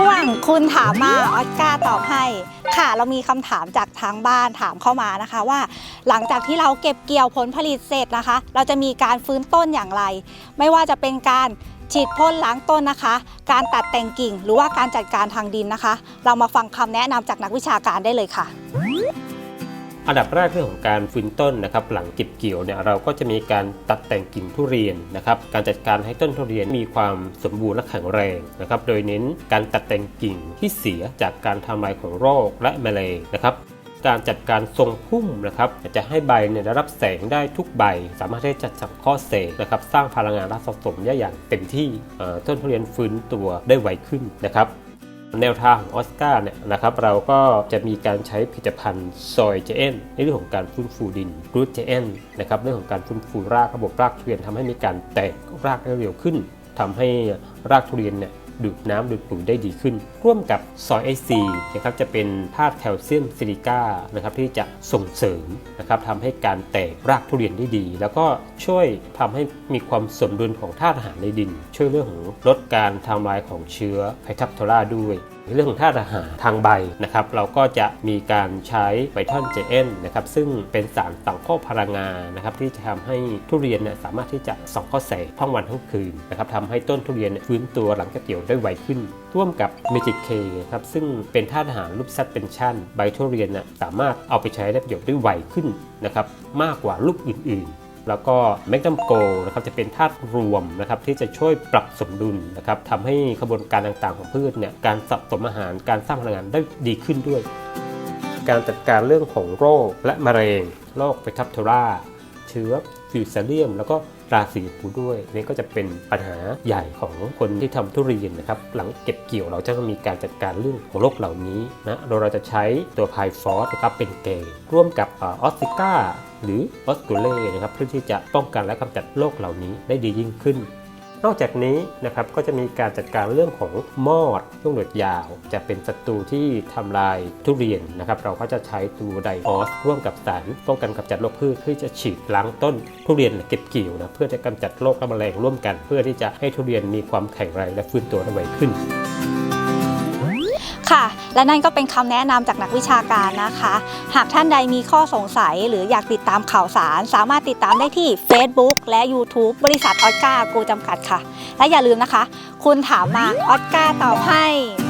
ช่วงคุณถามมาออสการ์ตอบให้ ค่ะเรามีคำถามจากทางบ้านถามเข้ามานะคะว่า หลังจากที่เราเก็บเกี่ยวผลผลิตเสร็จนะคะ เราจะมีการฟื้นต้นอย่างไร ไม่ว่าจะเป็นการฉีดพ่นล้างต้นนะคะ การตัดแต่งกิ่ง หรือว่าการจัดการทางดินนะคะ เรามาฟังคำแนะนำจากนักวิชาการได้เลยค่ะ อันดับแรกเรื่องของการฟื้นต้นนะครับหลังเก็บเกี่ยวเนี่ยเราก็จะมีการตัดแต่งกิ่งทุเรียนนะครับการจัดการให้ต้นทุเรียนมีความสมบูรณ์และแข็งแรงนะครับโดยเน้นการตัดแต่งกิ่งที่เสียจากการทำลายของโรคและแมลงนะครับการจัดการทรงพุ่มนะครับจะให้ใบเนี่ยได้รับแสงได้ทุกใบ สามารถที่จะสังเคราะห์แสงนะครับสร้างพลังงานและสะสมได้อย่างเต็มที่ต้นทุเรียนฟื้นตัวได้ไวขึ้นนะครับ แนวทางของออสการ์เนี่ยนะครับเราก็จะมีการใช้ผลิตภัณฑ์ซอยเจนในเรื่องของการฟื้นฟูดินกรูดเจนนะครับเรื่องของการฟื้นฟูรากระบบรากทุเรียนทำให้มีการแตกรากได้เร็วขึ้นทำให้รากทุเรียนเนี่ย ดูดน้ำดูดปุ๋ยได้ดีขึ้น ร่วมกับซอยไอซีนะครับจะเป็นธาตุแคลเซียมซิลิก้านะครับที่จะส่งเสริมนะครับทำให้การแตกรากทุเรียนได้ดี แล้วก็ช่วยทำให้มีความสมดุลของธาตุอาหารในดิน ช่วยเรื่องของลดการทำลายของเชื้อไพทัพโทราด้วย เรื่องของธาตุอาหารทางใบนะครับเราก็จะมีการใช้ไบทอนเจเอนนะครับซึ่งเป็นสารสังเคราะห์พลังงานนะครับที่จะทำให้ทุเรียนเนี่ยสามารถที่จะสังเคราแสงทั้งวันทั้งคืนนะครับทำให้ต้นทุเรียนฟื้นตัวหลังจากเกี่ยวได้ไวขึ้นร่วมกับเมจิกเคครับซึ่งเป็นธาตุอาหารรูปซัสเป็นชั่นใบทุเรียนน่ะสามารถเอาไปใช้ได้ประโยชน์ได้ไวขึ้นนะครับมากกว่าลูกอื่นๆ แล้วก็แมกนัมโกนะครับจะเป็นธาตุรวมนะครับที่จะช่วยปรับสมดุลนะครับทำให้กระบวนการต่างๆของพืชเนี่ยการสะสมอาหารการสร้างพลังงานได้ดีขึ้นด้วย การจัดการเรื่องของโรคและมะเร็งโรคไปทับโทราเชื้อฟิวซาเลียม แล้วก็ ราสีฟูด้วยนี่ก็จะเป็นปัญหาใหญ่ของคนที่ทำทุเรียนนะครับหลังเก็บเกี่ยวเราจะมีการจัดการเรื่องของโรคเหล่านี้นะโดยเราจะใช้ตัวไพฟอสนะครับเป็นเกย์ร่วมกับออสติก้าหรือออสกูเล่นะครับเพื่อที่จะป้องกันและกำจัดโรคเหล่านี้ได้ดียิ่งขึ้น นอกจากนี้นะครับก็จะมีการจัดการเรื่องของมอดช่วงหนวดยาว จะเป็นศัตรูที่ทำลายทุเรียนนะครับเราก็จะใช้ตัวไดออสร่วมกับสารป้องกันกำจัดโรคพืชเพื่อจะฉีดล้างต้นทุเรียนเก็บเกี่ยวนะเพื่อจะกำจัดโรคและแมลงร่วมกัน เพื่อที่จะให้ทุเรียนมีความแข็งแรงและฟื้นตัวได้ไวขึ้นค่ะ และนั่นก็เป็นคำแนะนำจากนักวิชาการนะคะ หากท่านใดมีข้อสงสัยหรืออยากติดตามข่าวสาร สามารถติดตามได้ที่ Facebook และ YouTube บริษัทออสการ์กูจำกัดค่ะ และอย่าลืมนะคะ คุณถามมาออสการ์ตอบให้